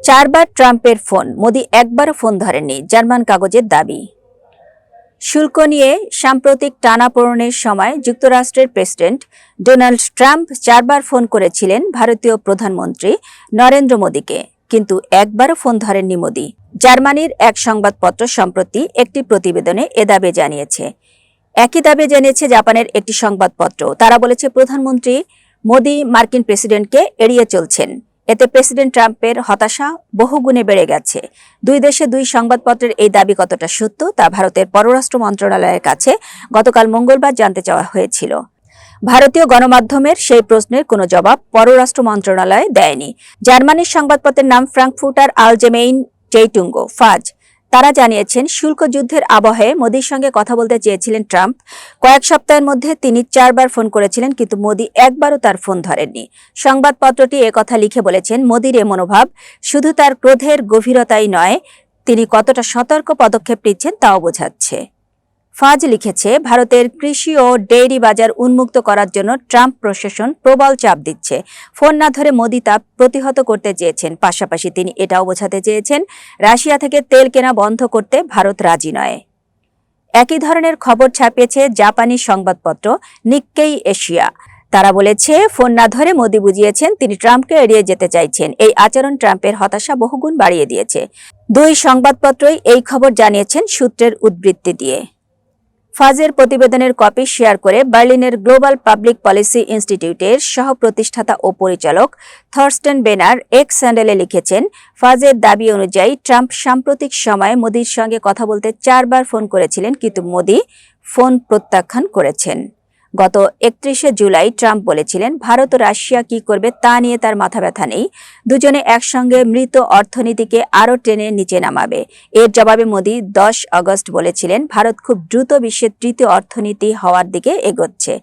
চারবার ট্রাম্পের ফোন। মোদি একবারও ফোন ধরেননি, জার্মান কাগজের দাবি। শুল্ক নিয়ে সাম্প্রতিক টানাপোড়েনের সময় যুক্তরাষ্ট্রের প্রেসিডেন্ট ডোনাল্ড ট্রাম্প চারবার ফোন করেছিলেন ভারতীয় প্রধানমন্ত্রী নরেন্দ্র মোদীকে। কিন্তু একবারও ফোন ধরেননি মোদি। জার্মানির এক সংবাদপত্র সম্প্রতি একটি প্রতিবেদনে এ দাবি জানিয়েছে। একই দাবি জানিয়েছে জাপানের একটি সংবাদপত্র। তারা বলেছে, প্রধানমন্ত্রী মোদি মার্কিন প্রেসিডেন্টকে এড়িয়ে চলছেন। এতে প্রেসিডেন্ট ট্রাম্পের হতাশা বহুগুণে বেড়ে গেছে। দুই দেশে দুই সংবাদপত্রের এই দাবি কতটা সত্য তা ভারতের পররাষ্ট্র মন্ত্রণালয়ের কাছে গতকাল মঙ্গলবার জানতে চাওয়া হয়েছিল। ভারতীয় গণমাধ্যমের সেই প্রশ্নের কোনো জবাব পররাষ্ট্র মন্ত্রণালয় দেয়নি। জার্মানির সংবাদপত্রের নাম ফ্রাঙ্কফুটার আলজেমেইন জেইটুঙ্গো, ফাজ। তারা জানিয়েছেন, শুল্ক যুদ্ধের আবহে মোদির সঙ্গে কথা বলতে চেয়েছিলেন ট্রাম্প। কয়েক সপ্তাহের মধ্যে তিনি চারবার ফোন করেছিলেন, কিন্তু মোদি একবারও তার ফোন ধরেননি। সংবাদপত্রটি কথা লিখে বলেছেন, মোদির এ মনোভাব শুধু তার ক্রোধের গভীরতাই নয়, তিনি কতটা সতর্ক পদক্ষেপ নিচ্ছেন তাও বোঝাচ্ছে। ফাজ লিখেছে, ভারতের কৃষি ও ডেইরি বাজার উন্মুক্ত করার জন্য ট্রাম্প প্রশাসন প্রবল চাপ দিচ্ছে। ফোন না ধরে মোদি তা প্রতিহত করতে চেয়েছেন। পাশাপাশি তিনি এটাও বোঝাতে চেয়েছেন, রাশিয়া থেকে তেল কেনা বন্ধ করতে ভারত রাজি নয়। একই ধরনের খবর ছাপিয়েছে জাপানি সংবাদপত্র নিক্কেই এশিয়া। তারা বলেছে, ফোন না ধরে মোদি বুঝিয়েছেন, তিনি ট্রাম্পকে এড়িয়ে যেতে চাইছেন। এই আচরণ ট্রাম্পের হতাশা বহুগুণ বাড়িয়ে দিয়েছে। দুই সংবাদপত্রই এই খবর জানিয়েছেন সূত্রের উদ্ধৃতি দিয়ে। ফাজের প্রতিবেদনের কপি শেয়ার করে বার্লিনের গ্লোবাল পাবলিক পলিসি ইনস্টিটিউটের সহ প্রতিষ্ঠাতা ও পরিচালক থর্স্টেন বেনার এক স্যান্ডেলে লিখেছেন, ফাজের দাবি অনুযায়ী ট্রাম্প সাম্প্রতিক সময়ে মোদির সঙ্গে কথা বলতে চারবার ফোন করেছিলেন, কিন্তু মোদি ফোন প্রত্যাখ্যান করেছেন। গত একত্রিশে জুলাই ট্রাম্প বলেছিলেন, ভারত ও রাশিয়া কি করবে তা নিয়ে তার মাথা ব্যথা নেই। দুজনে একসঙ্গে মৃত অর্থনীতিকে আরও টেনে নিচে নামাবে। এর জবাবে মোদি দশ আগস্ট বলেছিলেন, ভারত খুব দ্রুত বিশ্বের তৃতীয় অর্থনীতি হওয়ার দিকে এগোচ্ছে।